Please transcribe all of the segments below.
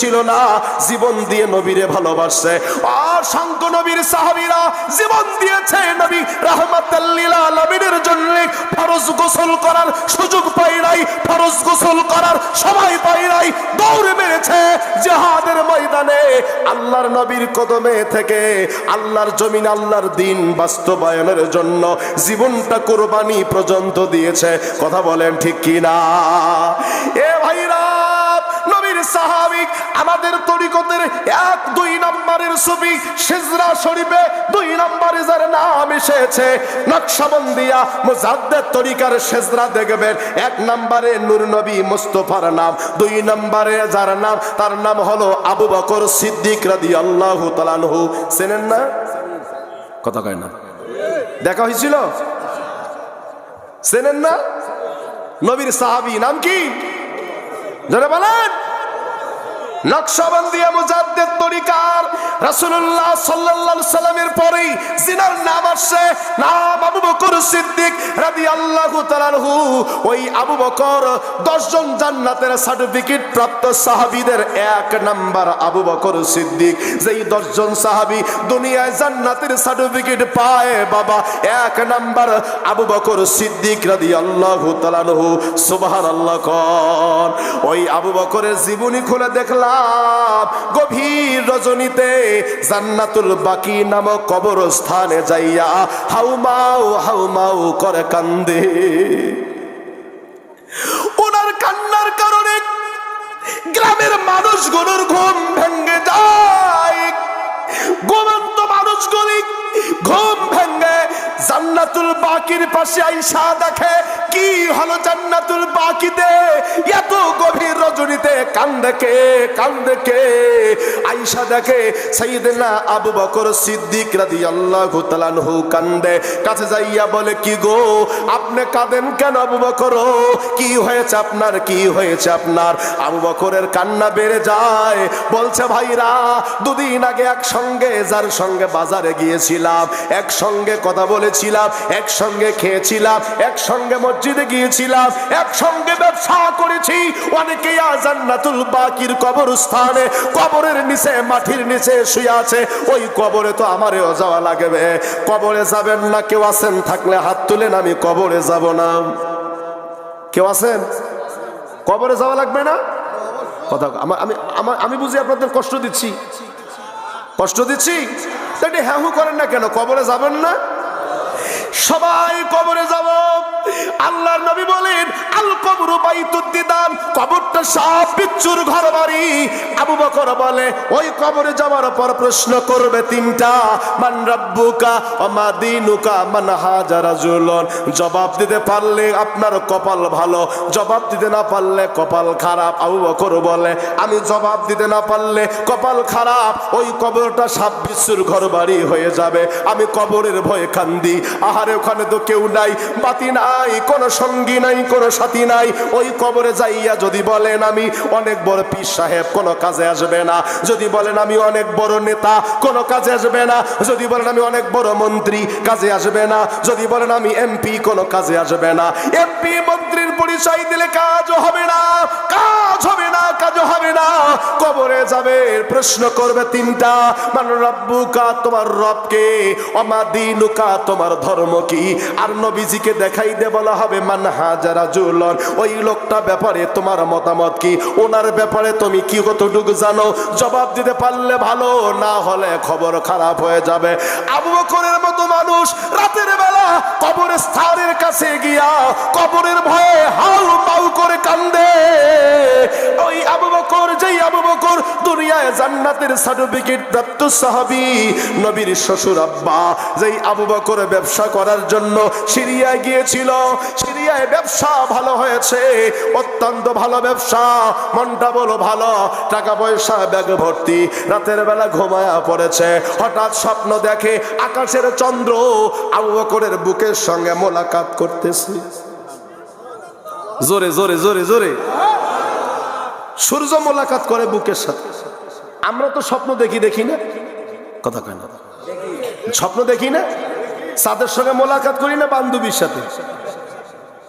ছিল না, জীবন দিয়ে নবীরে ভালোবাসছে। অসংখ্য নবীর সাহাবীরা জীবন দিয়েছে নবী রাহমাতাল্লিল আলামিনের জন্য। ফরজ গোসল করার সুযোগ পাই নাই, ফরজ গোসল করার সময় পাই নাই, দৌড়ে মেরেছে জিহাদের ময়দানে। আল্লাহর নবীর কদমে থেকে আল্লাহর জমিন, আল্লাহর দিন বাস্তবায়নের জন্য জীবনটা কোরবানি পর্যন্ত দিয়েছে। কথা বলেন ঠিক কিনা? এ ভাইরা সাহাবিক আমাদের তরিকতের এক, দুই নম্বরের ছবি সিজরা শরীফে দুই নম্বরে যার নাম এসেছে। নকশাবন্দিয়া মুজাদ্দের তরিকার সেজরা দেখবেন। এক নম্বরে নূর নবী মুস্তফার নাম, দুই নম্বরে যার নাম, তার নাম হলো আবু বকর সিদ্দিক রাদি আল্লাহ তালানহু চেনেন না? কথা কয় না। দেখা হয়েছিল? চেনেন না? নবীর সাহাবি, নাম কি? যারা বলেন। নকশাবন্দিয়া মুজাদ্দের তরিকার। রাসূলুল্লাহ সাল্লাল্লাহু সাল্লামের পরেই জিনার নাম আসছে নাম আবু বকর সিদ্দিক রাদিয়াল্লাহু তাআলাহু ওই আবু বকর 10 জন জান্নাতের সার্টিফিকেট প্রাপ্ত সাহাবীদের এক নাম্বার আবু বকর সিদ্দিক। যেই 10 জন সাহাবী দুনিয়ায় জান্নাতের সার্টিফিকেট পায়, বাবা, এক নাম্বার আবু বকর সিদ্দিক রাদিয়াল্লাহু তাআলাহু সুবহানাল্লাহ কন। ওই আবু বকরের জীবনী খুলে দেখলাম। গভীর রজনীতে জান্নাতুল বাকি নামক কবরস্থানে যাইয়া হাউমাউ হাউমাউ করে কান্দে। ওনার কান্নার কারণে গ্রামের মানুষগুলোর ঘুম ভেঙ্গে যায়। ঘুমন্ত মানুষগুলি ঘুম ভেঙ্গে জান্নাতুল বাকির পাশে আইসা দেখে, কি হলো জান্নাতুল বাকিতে? এত গভীর রজনীতে কান্দে কে কান্দে কে? আইসা দেখে সাইয়েদনা আবু বকর সিদ্দিক রাদিয়াল্লাহু তাআলাহু কান্দে। কাছে যাইয়া বলে, কি গো, আপনি কাঁদেন কেন আবু বকর? কি হয়েছে আপনার? কি হয়েছে আপনার? আবু বকরের কান্না বেড়ে যায়। বলছে, ভাইরা, দুদিন আগে একসঙ্গে, যার সঙ্গে বাজারে গিয়েছিলাম, একসঙ্গে কথা বলেছিলাম, একসঙ্গে খেয়েছিলাম, একসঙ্গে মসজিদে গিয়েছিলাম, একসঙ্গে ব্যবসা করেছি। অনেকে জান্নাতুল বাকির কবরস্থানে, কবরের নিচে, মাটির নিচে শুয়ে আছে। ওই কবরে তো আমারও যাওয়া লাগবে। কবরে যাবেন না, কেউ আছেন? থাকলে হাত তুলেন, আমি কবরে যাব না। কেউ আছেন? কবরে যাওয়া লাগবে না? কথা আমা- আমি আমার আমি বুঝি আপনাদের কষ্ট দিচ্ছি। কষ্ট দিচ্ছি? তা একটু হ্যাঁ করেন না কেন? কবরে যাবেন না? সবাই কবরে যাব। আল্লাহর নবী বলেন, আল কবর বাইতুদ্দিদান কবরটা সব বিচ্ছুর ঘর বাড়ি আবু বকর বলে, ওই কবরে যাওয়ার পর প্রশ্ন করবে তিনটা, মান রাব্বুকা ওমা দিনুকা মান হাজারা জুলন জবাব দিতে পারলে আপনার কপাল ভালো, জবাব দিতে না পারলে কপাল খারাপ। আবু বকর বলে, আমি জবাব দিতে না পারলে কপাল খারাপ, ওই কবরটা সাপ বিচ্ছুর ঘর বাড়ি হয়ে যাবে। আমি কবরের ভয়ে কান্দি, আহারে ওখানে তো কেউ নাই, বাতি নাই। কোনো সঙ্গী নাই, কোনো সাথী নাই। ওই কবরে যাইয়া যদি বলেন আমি অনেক বড় পীর সাহেব, কোনো কাজে আসবে না। যদি বলেন আমি অনেক বড় নেতা, কোনো কাজে আসবে না। যদি বলেন আমি অনেক বড় মন্ত্রী, কাজে আসবে না। যদি বলেন আমি এমপি, কোনো কাজে আসবে না। এমপি মন্ত্রীর পরিচয় দিলে কাজ হবে না, কাজ হবে না, কাজ হবে না। কবরে যাবে, প্রশ্ন করবে তিনটা। মান রব্বুকা, তোমার রবকে অমা দিনুকা তোমার ধর্ম কি? আর নবীজিকে দেখাই দে বলা হবে, মান হাজারা জুলন ওই লোকটা ব্যাপারে তোমার মতামত কি? ওনার ব্যাপারে তুমি কি কতটুকু জানো? জবাব দিতে পারলে ভালো, না হলে খবর খারাপ হয়ে যাবে। আবু বকরের মতো মানুষ রাতের বেলা কবরের স্থানের কাছে গিয়া কবরের ভয়ে হাউ মাউ করে কান্দে। ওই আবু বকর দুনিয়ায় জান্নাতের সার্টিফিকেট প্রাপ্ত সাহাবী, নবীর শ্বশুর আব্বা, যেই আবু বকর ব্যবসা করার জন্য সিরিয়ায় গিয়েছিল। সিরিয়ায় ব্যবসা ভালো হয়েছে, অত্যন্ত ভালো ব্যবসা, মনটা বলো ভালো টাকা পয়সা ব্যাগ ভর্তি, রাতের বেলা ঘুমায়া পড়েছে। হঠাৎ স্বপ্ন দেখে আকাশের চন্দ্র আবু বকরের বুকের সঙ্গে মোলাকাত করতেছে। জোরে জোরে জোরে জোরে। সূর্য মোলাকাত করে বুকের সাথে। আমরা তো স্বপ্ন দেখি দেখি না। কথা কয় না। স্বপ্ন দেখি না? সাদের সঙ্গে মোলাকাত করি না বান্ধবীর সাথে?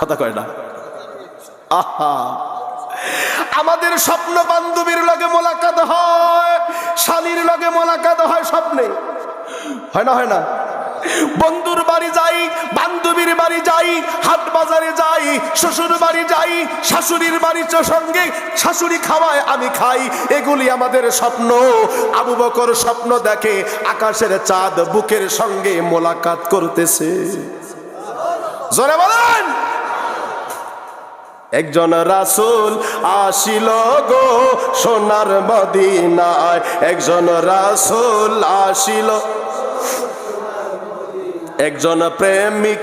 কথা কয় না। আহা। আমাদের স্বপ্ন বান্ধবীর লগে মোলাকাত হয়, স্বামীর লগে মোলাকাত হয় স্বপ্নে। হয় না হয় না। বন্ধুর বাড়ি যাই, বান্ধবীর বাড়ি যাই, হাট বাজারে যাই, শ্বশুর বাড়ি যাই, শাশুড়ির বাড়ির সঙ্গে শাশুড়ি খাওয়ায় আমি খাই। এগুলি আমাদের স্বপ্ন। আবু বকর স্বপ্ন দেখে আকাশের চাঁদ বুকের সঙ্গে মোলাকাত করতেছে। জোরে বলেন! একজন রাসুল আসিল গো সোনার মদিনায়। একজন রাসুল আসিল একজন প্রেমিক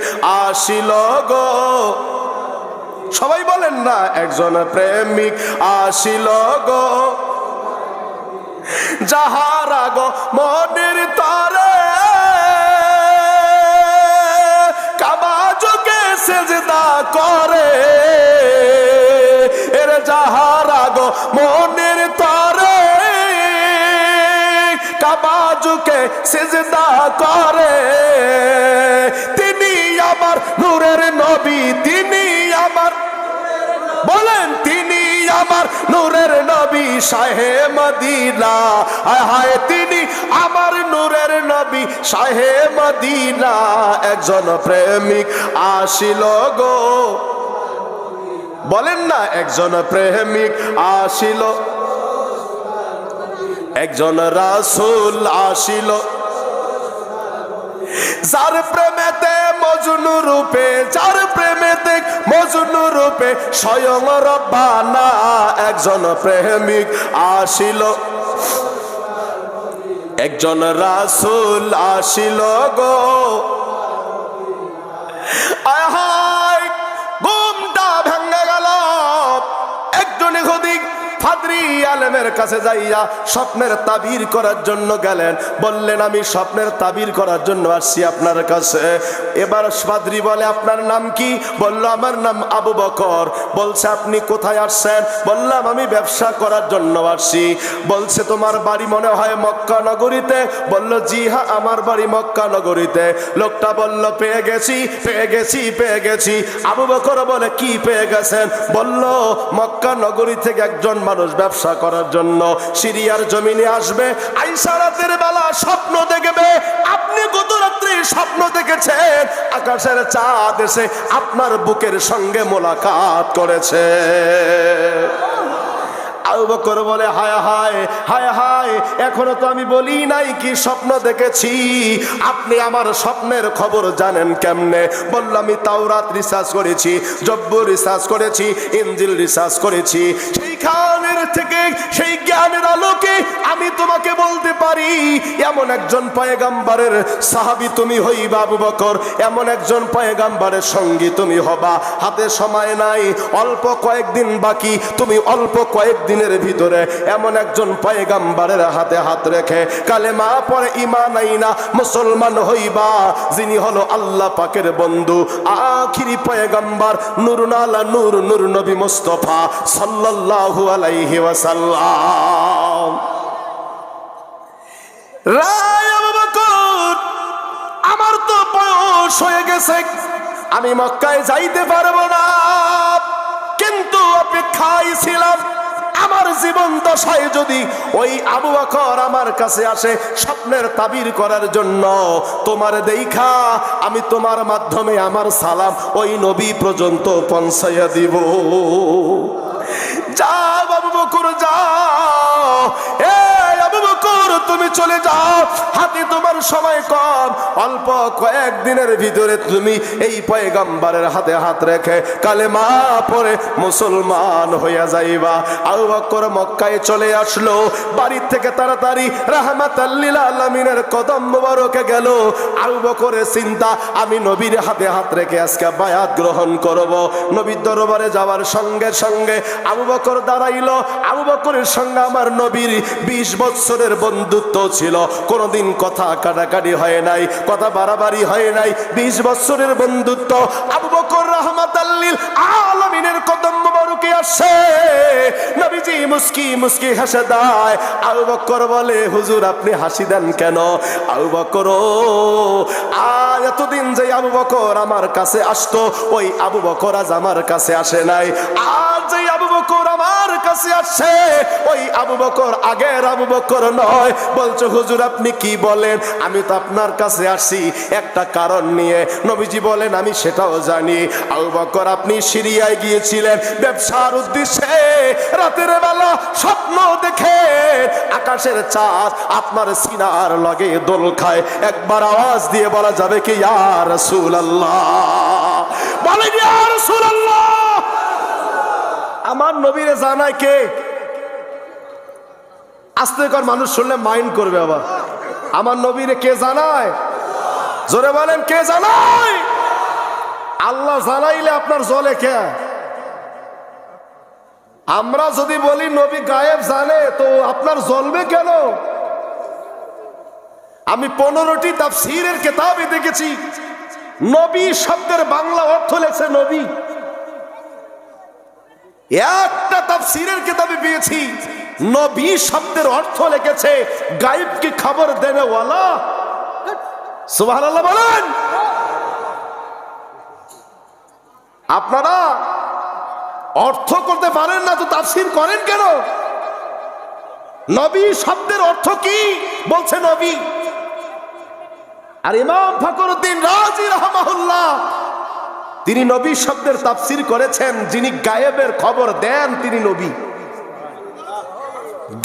আসিল গো। সবাই বলেন না, একজন প্রেমিক আসিল গো। যাহার গো মনের তরে কাবাজুকে সিজদা করে। তিনি আমার নূরের নবী, তিনি আমার বলেন, তিনি আমার নূরের নবী শাহে মদিনা। হায়, তিনি আমার নূরের নবী শাহে মদিনা। একজন প্রেমিক আসিল গো। বলেন না, একজন প্রেমিক আসিল একজন রাসুল আসিল। যার প্রেমেতে মজনু রূপে, যার প্রেমেতে মজনু রূপে স্বয়ং রব্বানা একজন প্রেমিক আসিল। একজন রাসুল আসিল গো। আয় ফাদরি আলেমের কাছে যাইয়া স্বপ্নের তাবির করার জন্য গেলেন। বললেন, আমি স্বপ্নের তাবির করার জন্য আসছি আপনার কাছে। এবার ফাদরি বলে, আপনার নাম কি? বলল, আমার নাম আবু বকর। বলছে, আপনি কোথায় আসছেন? বললাম, আমি ব্যবসা করার জন্য আসছি। বলছে, তোমার বাড়ি মনে হয় মক্কা নগরীতে? বলল, জি হ্যাঁ আমার বাড়ি মক্কা নগরীতে। লোকটা বলল, পেয়ে গেছি পেয়ে গেছি পেয়ে গেছি। আবু বকর বলে, কি পেয়ে গেছেন? বলল, মক্কা নগরী থেকে একজন মানুষ ব্যবসা করার জন্য সিরিয়ার জমিনে আসবে, আইসা রাতের বেলা স্বপ্ন দেখবে, আপনি গত রাত্রে স্বপ্ন দেখেছেন, আকাশের চাঁদ এসে আপনার বুকের সঙ্গে মোলাকাত করেছে। বলে, হায় হায় হায় হায়, এখনও তো আমি বলি নাই কি স্বপ্ন দেখেছি। আপনি আমার স্বপ্নের খবর জানেন কেমনে? বললাম, আমি তাওরাত রিসার্চ করেছি জব্বু রিসার্চ করেছি ইঞ্জিল রিসার্চ করেছি। সেইখানের থেকে সেই জ্ঞানের আলোকে আমি তোমাকে বলতে পারি, এমন একজন পয়গাম্বারের সাহাবি তুমি হইবা আবু বকর, এমন একজন পয়গাম্বারের সঙ্গী তুমি হবা। হাতে সময় নাই, অল্প কয়েকদিন বাকি, তুমি অল্প কয়েকদিনের ভিতরে এমন একজন পয়গাম্বারের হাতে হাত রেখে কালেমা পরে ইমান আইনা মুসলমান হইবা, যিনি হলো আল্লাহ পাকের বন্ধু, আখিরি পয়গাম্বার নুরুনালা নূর নূর নবী মুস্তফা সাল্লাল্লাহু আলাইহি আমার তো বয়স হয়ে গেছে, আমি মক্কায় যাইতে পারব না। কিন্তু অপেক্ষায় ছিলাম, আমার জীবন দশায় যদি ওই আবু বকর আমার কাছে আসে স্বপ্নের তাবির করার জন্য, তোমার দেখা, আমি তোমার মাধ্যমে আমার সালাম ওই নবী পর্যন্ত পৌঁছাইয়া দিব। বাবু বকুর যাও। এ তুমি চলে যাও, হাতে তোমার সময় কম। অল্প কয়েকদিনের ভিতরে তুমি এই পয়গাম্বারের হাতে হাত রেখে কালেমা পরে মুসলমান হইয়া যাইবা। আবু বকর মক্কায় চলে আসলো, বাড়ির থেকে তাড়াতাড়ি রাহমাত আলমিনের কদম মোবারকে গেল। আবু বকরের চিন্তা, আমি নবীর হাতে হাত রেখে আজকে বায়াত গ্রহণ করব। নবীর দরবারে যাওয়ার সঙ্গে সঙ্গে আবু বকর দাঁড়াইলো। আবু বকরের সঙ্গে আমার নবীর বিশ বছরের বন্ধুত্ব ছিল। কোনোদিন কথা কাটাকাটি হয় নাই, কথা বাড়াবাড়ি হয় নাই। বিশ বছরের বন্ধুত্ব আবু বকর রহমাত আলমিনের কদম মোবারকে আসে। নবীজি মুস্কি মুস্কি হাসে দেয়, আবু বকর বলে, হুজুর, আপনি হাসি দেন কেন? আবু বকর এতদিন যে আবু বকর আমার কাছে আসতো, ওই আবু বকর আজ আমার কাছে আসে নাই। আবু বকর আমার কাছে আসছে। ওই আবু বকর আগের আবু বকর নয়। বলছো, হুজুর, আপনি কি বলেন? আমি তো আপনার কাছে আসি একটা কারণ নিয়ে নবীজি বলেন, আমি সেটাও জানি। আবু বকর, আপনি সিরিয়ায় গিয়েছিলেন। ব্যবসার উদ্দেশ্যে রাতের বেলা স্বপ্ন দেখে আকাশের চাঁদ আপনার সিনার লগে দোল খায়। একবার আওয়াজ দিয়ে বলা যাবে কি বলেন, ইয়া রাসূলুল্লাহ। আমার নবীরে জানায় কে? আস্তে কর, মানুষ শুনলে মাইন্ড করবে আবার। আমার নবীরে কে জানায়? জোরে বলেন, কে জানায়? আল্লাহ জানাইলে আপনার জলে কে? আমরা যদি বলি নবী গায়েব জানে, তো আপনার জ্বলবে কেন? আমি পনেরোটি তাফসীরের কেতাবে দেখেছি। নবী শব্দের বাংলা অর্থ লেখছে নবী। একটা তাফসীরের কিতাবে পেয়েছি। নবী শব্দের অর্থ লিখেছে গায়েবকে খবর দেনে ওয়ালা? সুবহানাল্লাহ বলেন। আপনারা অর্থ করতে পারেন না, তো তাফসির করেন কেন? নবী শব্দের অর্থ কি? বলছে নবী। আর ইমাম ফখরুদ্দিন রাজি রহমাহুল্লাহ তিনি নবী শব্দের তাফসির করেছেন, যিনি গায়েবের খবর দেন তিনি নবী।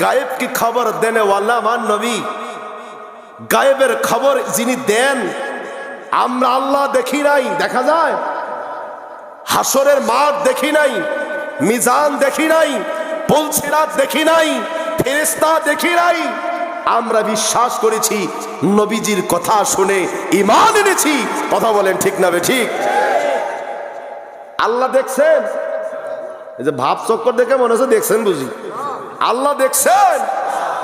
গায়েব কি খবর দেন ওয়াল্লা আমার নবী? গায়েবের খবর যিনি দেন, আমরা আল্লাহ দেখি নাই, দেখা যায়? হাসরের মাঠ দেখি নাই, মিজান দেখি নাই, পুলসিরাত দেখি নাই ফেরেস্তা দেখি নাই। আমরা বিশ্বাস করেছি, নবীজির কথা শুনে ইমান এনেছি। কথা বলেন ঠিক না বে ঠিক? আল্লাহ দেখছেন? এই যে ভাব চক্কর দেখে মনে হচ্ছে দেখছেন বুঝি। আল্লাহ দেখছেন?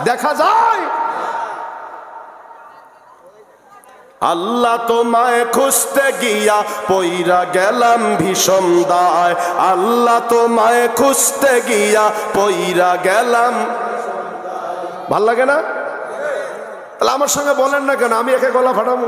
দেখা যায়। আল্লাহ তোমায় খুঁজতে গিয়া পইরা গেলাম ভীষণ দায়। আল্লাহ তোমায় খুঁজতে গিয়া পইরা গেলাম। ভালো লাগে না? তাহলে আমার সঙ্গে বলেন না কেন? আমি একে গলা ফাটাবো।